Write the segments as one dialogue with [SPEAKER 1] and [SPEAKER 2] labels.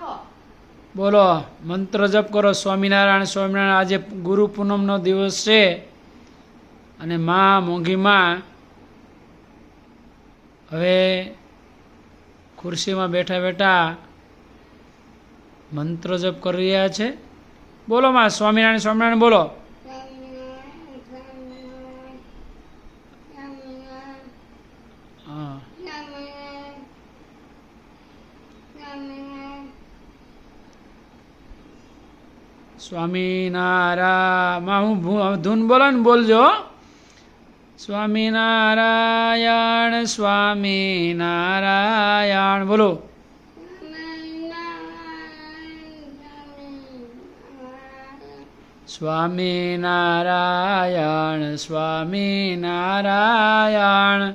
[SPEAKER 1] રાખો.
[SPEAKER 2] બોલો, મંત્ર જપ કરો. સ્વામિનારાયણ સ્વામિનારાયણ, આજે ગુરુ પૂનમનો દિવસ છે. અને મા મોંઘી માં હવે ખુરશીમાં બેઠા બેઠા મંત્ર જપ કરી રહ્યા છે. બોલો માં, સ્વામિનારાયણ સ્વામિનારાયણ બોલો. સ્વામિનારાયણ હું ધૂન બોલો ને બોલજો. સ્વામિનારાયણ સ્વામિનારાયણ બોલો સ્વામિનારાયણ સ્વામિનારાયણ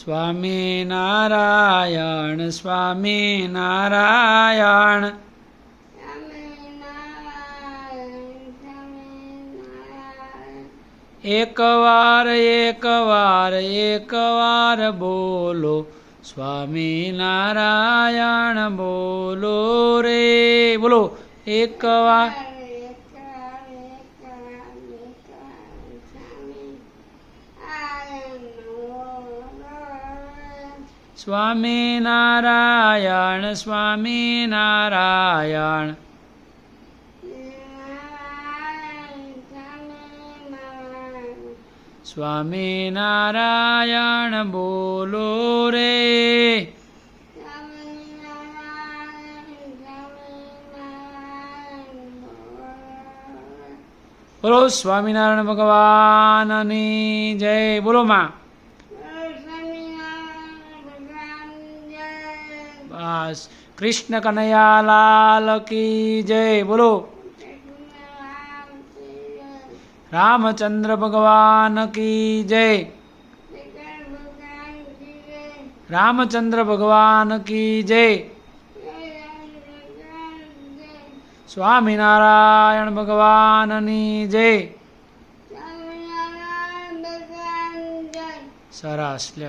[SPEAKER 2] સ્વામી નારાયણ સ્વામી નારાયણ. એકવાર એકવાર એકવાર બોલો સ્વામી નારાયણ બોલો રે. બોલો એકવાર સ્વામી નારાયણ સ્વામી નારાયણ. સ્વામી નારાયણ બોલો રે. બોલો સ્વામિનારાયણ ભગવાનની જય. બોલો માં. બસ કૃષ્ણ કનૈયા લાલ કી જય. બોલો. રામચંદ્ર ભગવાન કી જય. રામચંદ્ર ભગવાન કી જય. સ્વામિનારાયણ ભગવાનની જય. સરસ લ્યો.